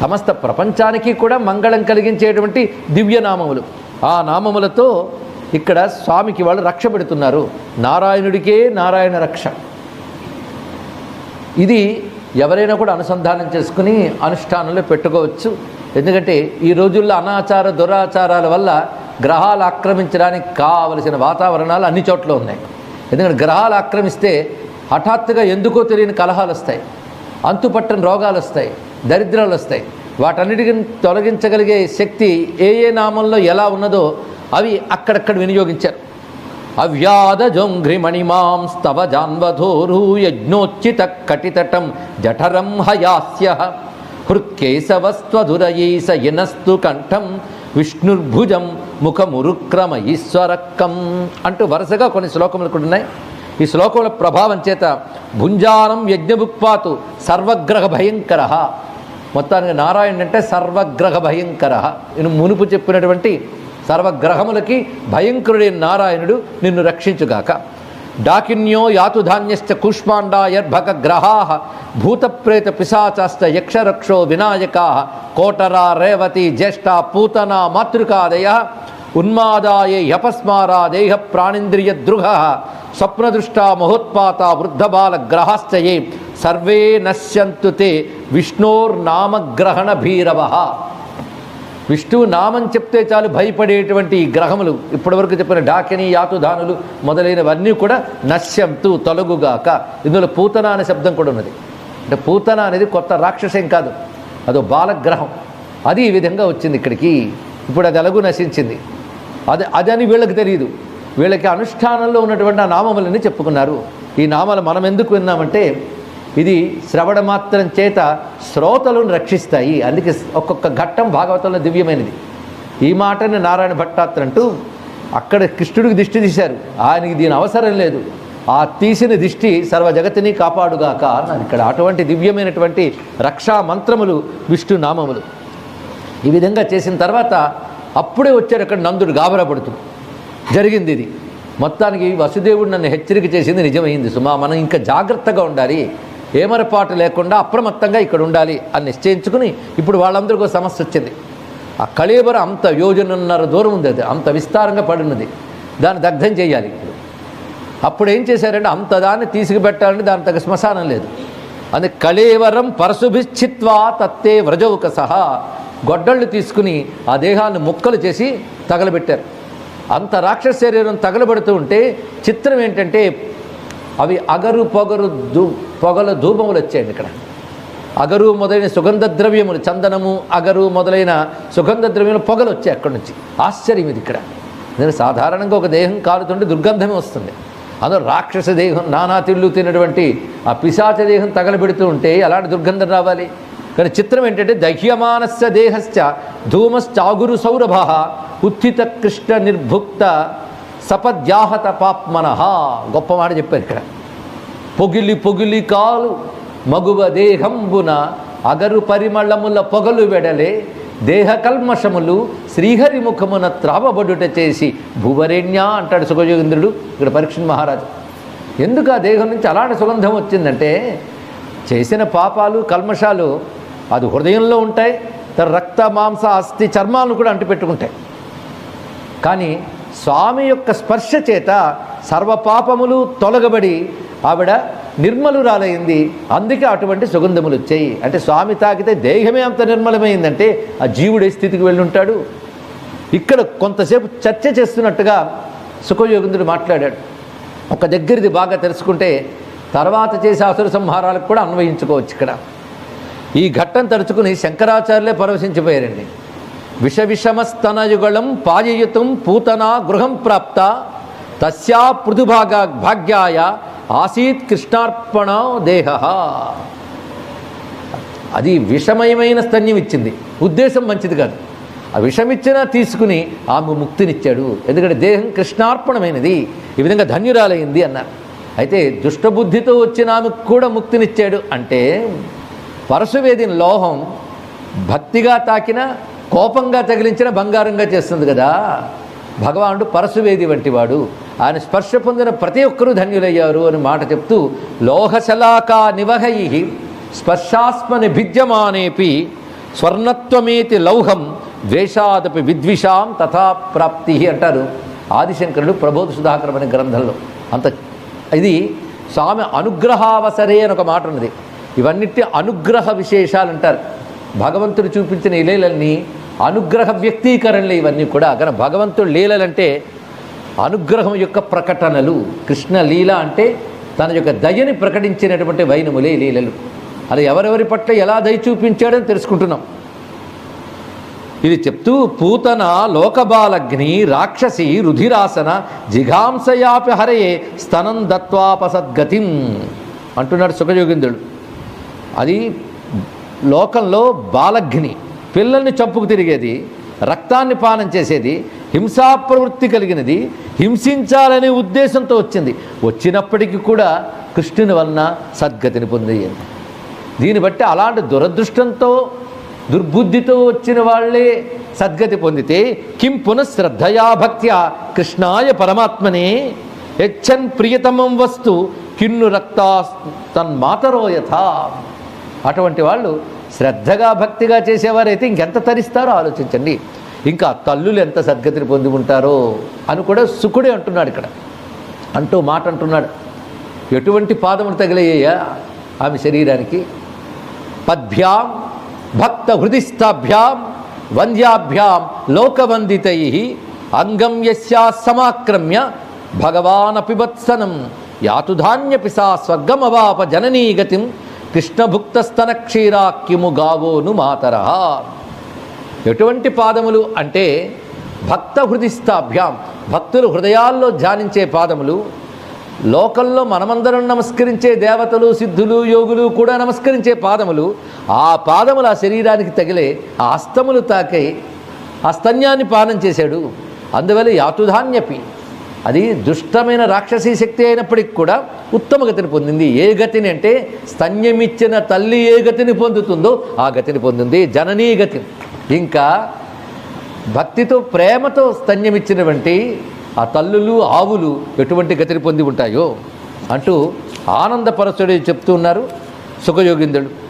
సమస్త ప్రపంచానికి కూడా మంగళం కలిగించేటువంటి దివ్య నామములు ఆ నామములతో ఇక్కడ స్వామికి వాళ్ళు రక్ష పెడుతున్నారు. నారాయణుడికే నారాయణ రక్ష. ఇది ఎవరైనా కూడా అనుసంధానం చేసుకుని అనుష్ఠానంలో పెట్టుకోవచ్చు. ఎందుకంటే ఈ రోజుల్లో అనాచార దురాచారాల వల్ల గ్రహాలు ఆక్రమించడానికి కావలసిన వాతావరణాలు అన్ని చోట్ల ఉన్నాయి. ఎందుకంటే గ్రహాలు ఆక్రమిస్తే హఠాత్తుగా ఎందుకో తెలియని కలహాలు వస్తాయి. అంతుపట్టని రోగాలు వస్తాయి. దరిద్రాలు వస్తాయి. వాటన్నిటిని తొలగించగలిగే శక్తి ఏ ఏ నామంలో ఎలా ఉన్నదో అవి అక్కడక్కడ వినియోగించారు. అవ్యాధ జొంఘ్రిమణిమాం స్తవ జాన్వధోరు యజ్ఞోచిత కటితటం జఠరం హయాస్య హృత్కేశవస్త్వధురయీస యనస్తు కంఠం విష్ణుర్భుజం ముఖమురుక్రమ ఈశ్వరక్కం అంటూ వరుసగా కొన్ని శ్లోకములు కూడా ఉన్నాయి. ఈ శ్లోకముల ప్రభావం చేత భుంజానం యజ్ఞభుక్పాతు సర్వగ్రహ భయంకర మొత్తానికి నారాయణ అంటే సర్వగ్రహ భయంకర. నేను మునుపు చెప్పినటువంటి సర్వగ్రహములకి భయంకరుడైన నారాయణుడు నిన్ను రక్షించుగాక. డాకిన్యో యాతుధాన్యశ్చ కూష్మాండాయర్భక గ్రహాహ భూతప్రేత పిశాచాశ్చ యక్షరక్షో వినాయకా కోటరా రేవతి జ్యేష్ఠ పూతన మాతృకాదయ ఉన్మాదాయే యపస్మారా దేహ ప్రాణింద్రియ దృహ స్వప్నదృష్ట మహోత్పాత వృద్ధబాల గ్రహాశ్చయే సర్వే నశ్యంతు తే విష్ణోర్నామగ్రహణ భీరవ విష్ణువు నామం చెప్తే చాలు భయపడేటువంటి ఈ గ్రహములు. ఇప్పటివరకు చెప్పిన డాకిని యాతుధానులు మొదలైనవన్నీ కూడా నశ్యంతు తొలగుగాక. ఇందులో పూతన అనే శబ్దం కూడా ఉన్నది. అంటే పూతన అనేది కొత్త రాక్షసం కాదు. అదో బాలగ్రహం. అది ఈ విధంగా వచ్చింది ఇక్కడికి. ఇప్పుడు అది ఎలాగూ నశించింది. అది అదని వీళ్ళకి తెలియదు వీళ్ళకి అనుష్ఠానంలో ఉన్నటువంటి ఆ నామములని చెప్పుకున్నారు. ఈ నామాలు మనం ఎందుకు విన్నామంటే ఇది శ్రవణ మాత్రం చేత శ్రోతలను రక్షిస్తాయి. అందుకే ఒక్కొక్క ఘట్టం భాగవతంలో దివ్యమైనది. ఈ మాటని నారాయణ భట్టాత్ర అంటూ అక్కడ కృష్ణుడికి దిష్టి తీశారు. ఆయనకి దీని అవసరం లేదు. ఆ తీసిన దిష్టి సర్వ జగతిని కాపాడుగాక అన్నారు ఇక్కడ అటువంటి దివ్యమైనటువంటి రక్షా మంత్రములు విష్ణు నామములు. ఈ విధంగా చేసిన తర్వాత అప్పుడే వచ్చాడు అక్కడ నందుడు గాబరా పడుతూ జరిగింది ఇది. మొత్తానికి వసుదేవుడు నన్ను హెచ్చరిక చేసింది నిజమైంది. సుమా మనం ఇంకా జాగ్రత్తగా ఉండాలి. ఏమరపాటు లేకుండా అప్రమత్తంగా ఇక్కడ ఉండాలి అని నిశ్చయించుకుని ఇప్పుడు వాళ్ళందరికీ ఒక సమస్య వచ్చింది. ఆ కళేబర అంత యోజనన్నర దూరం ఉంది అది అంత విస్తారంగా పడినది. దాన్ని దగ్ధం చేయాలి ఇప్పుడు. అప్పుడు ఏం చేశారంటే అంత దాన్ని తీసుకుపెట్టాలంటే దాని తగ్గ శ్మశానం లేదు. అది కళేవరం పరశుభిశ్చిత్వా తత్తే వ్రజవుక సహా గొడ్డళ్ళు తీసుకుని ఆ దేహాన్ని ముక్కలు చేసి తగలబెట్టారు. అంత రాక్షస శరీరం తగలబెడుతూ ఉంటే చిత్రం ఏంటంటే అవి అగరు పొగరు దు పొగల ధూపములు వచ్చాయండి ఇక్కడ. అగరు మొదలైన సుగంధ ద్రవ్యములు చందనము అగరు మొదలైన సుగంధ ద్రవ్యములు పొగలు వచ్చాయి అక్కడి నుంచి. ఆశ్చర్యం ఇది ఇక్కడ. నేను సాధారణంగా ఒక దేహం కాలుతుంటే దుర్గంధమే వస్తుంది. అందులో రాక్షస దేహం నానా తిళ్ళు తినటువంటి ఆ పిశాచ దేహం తగలబెడుతూ ఉంటే అలాంటి దుర్గంధం రావాలి? కానీ చిత్రం ఏంటంటే దహ్యమానస్య దేహశ్చ ధూమశ్చాగురు సౌరభ ఉత్థిత కృష్ణ నిర్భుక్త సపద్యాహత పాప్మన. గొప్ప మాట చెప్పారు ఇక్కడ. పొగిలి పొగిలి కాలు మగువ దేహంబున అగరు పరిమళముల పొగలు వెడలే దేహ కల్మషములు శ్రీహరి ముఖమున త్రావబడుట చేసి భువరేణ్య అంటాడు సుఖయోగేంద్రుడు ఇక్కడ పరీక్షణ మహారాజు. ఎందుకు ఆ దేహం నుంచి అలాంటి సుగంధం వచ్చిందంటే చేసిన పాపాలు కల్మషాలు అది హృదయంలో ఉంటాయి తన రక్త మాంస అస్థి చర్మాలను కూడా అంటిపెట్టుకుంటాయి. కానీ స్వామి యొక్క స్పర్శ చేత సర్వపాపములు తొలగబడి ఆవిడ నిర్మలురాలైంది. అందుకే అటువంటి సుగంధములు వచ్చాయి. అంటే స్వామి తాకితే దేహమే అంత నిర్మలమైందంటే ఆ జీవుడే స్థితికి వెళ్ళుంటాడు. ఇక్కడ కొంతసేపు చర్చ చేస్తున్నట్టుగా సుఖయోగింద్రుడు మాట్లాడాడు. ఒక దగ్గరిది బాగా తెలుసుకుంటే తర్వాత చేసే అసుర సంహారాలకు కూడా అన్వయించుకోవచ్చు ఇక్కడ. ఈ ఘట్టం తరుచుకుని శంకరాచార్యులే పరవశించిపోయారండి. విష విషమస్తనయుగళం పాయయుతం పూతనా గృహం ప్రాప్త తస్యా పృథుభాగా భాగ్యాయ ఆసీత్ కృష్ణార్పణ దేహ. అది విషమయమైన స్తన్యం ఇచ్చింది. ఉద్దేశం మంచిది కాదు. ఆ విషమిచ్చినా తీసుకుని ఆమె ముక్తినిచ్చాడు. ఎందుకంటే దేహం కృష్ణార్పణమైనది. ఈ విధంగా ధన్యురాలైంది అన్నారు. అయితే దుష్టబుద్ధితో వచ్చిన ఆమెకు కూడా ముక్తినిచ్చాడు అంటే పరశువేదిని లోహం భక్తిగా తాకిన కోపంగా తగిలించిన బంగారంగా చేస్తుంది కదా. భగవానుడు పరశువేది వంటివాడు. ఆయన స్పర్శ పొందిన ప్రతి ఒక్కరూ ధన్యులయ్యారు అని మాట చెప్తూ లోహశలాకా నివహై స్పర్శాస్మని భిద్యమానేపి స్వర్ణత్వమేతి లౌహం ద్వేషాదపి విద్విషాం తథా ప్రాప్తి అంటారు ఆదిశంకరుడు ప్రబోధ సుధాకరం అనే గ్రంథంలో. అంత ఇది స్వామి అనుగ్రహావసరే అని ఒక మాట ఉన్నది. ఇవన్నిటి అనుగ్రహ విశేషాలు అంటారు భగవంతుడు చూపించిన ఇలేలన్నీ అనుగ్రహ వ్యక్తీకరణలు ఇవన్నీ కూడా. కానీ భగవంతుడు లీలలంటే అనుగ్రహం యొక్క ప్రకటనలు. కృష్ణ లీల అంటే తన యొక్క దయని ప్రకటించినటువంటి వైనములే లీలలు. అది ఎవరెవరి పట్ల ఎలా దయ చూపించాడని తెలుసుకుంటున్నాం. ఇది చెప్తూ పూతన లోకబాలగ్ని రాక్షసి రుధిరాసన జిఘాంసయాపి హరయే స్తనం దత్వాపసద్గతిం అంటున్నాడు సుఖయోగింద్రుడు అది లోకంలో బాలగ్ని. పిల్లల్ని చంపుకు తిరిగేది రక్తాన్ని పానం చేసేది హింసా ప్రవృత్తి కలిగినది హింసించాలనే ఉద్దేశంతో వచ్చింది. వచ్చినప్పటికీ కూడా కృష్ణుని వలన సద్గతిని పొందేయండి దీన్ని బట్టి అలాంటి దురదృష్టంతో దుర్బుద్ధితో వచ్చిన వాళ్ళే సద్గతి పొందితే కిం పునఃశ్రద్ధయా భక్త్యా కృష్ణాయ పరమాత్మనే హెచ్చన్ ప్రియతమం వస్తు కిన్ను రక్తా తన్మాతరో యథా. అటువంటి వాళ్ళు శ్రద్ధగా భక్తిగా చేసేవారైతే ఇంకెంత తరిస్తారో ఆలోచించండి. ఇంకా తల్లులు ఎంత సద్గతిని పొంది ఉంటారో అని కూడా సుఖుడే అంటున్నాడు ఇక్కడ. అంటూ మాట అంటున్నాడు. ఎటువంటి పాదములు తగిలయ్యా ఆమె శరీరానికి? పద్భ్యాం భక్త హృదిస్థాభ్యాం వంద్యాభ్యాం లోకవందితై అంగం యస్యా సమాక్రమ్య భగవాన్ అపిబత్సనం యాతుధాన్యపి సా స్వర్గమవాప జననీ గతిం కృష్ణభుక్తస్తన క్షీరాక్యము గావోను మాతర. ఎటువంటి పాదములు అంటే భక్త హృదిస్థాభ్యాం భక్తులు హృదయాల్లో ధ్యానించే పాదములు లోకల్లో మనమందరం నమస్కరించే దేవతలు సిద్ధులు యోగులు కూడా నమస్కరించే పాదములు ఆ పాదములు ఆ శరీరానికి తగిలే ఆ అస్తములు తాకై ఆ స్తన్యాన్ని పానం చేశాడు. అందువల్ల యాతుధాన్యపి. అది దుష్టమైన రాక్షసీ శక్తి అయినప్పటికి కూడా ఉత్తమ గతిని పొందింది. ఏ గతిని అంటే స్తన్యమిచ్చిన తల్లి ఏ గతిని పొందుతుందో ఆ గతిని పొందింది. జననీ గతి. ఇంకా భక్తితో ప్రేమతో స్తన్యమిచ్చినటువంటి ఆ తల్లులు ఆవులు ఎటువంటి గతిని పొంది ఉంటాయో అంటూ ఆనందపరచుడే చెప్తూ ఉన్నారు సుఖయోగిందుడు.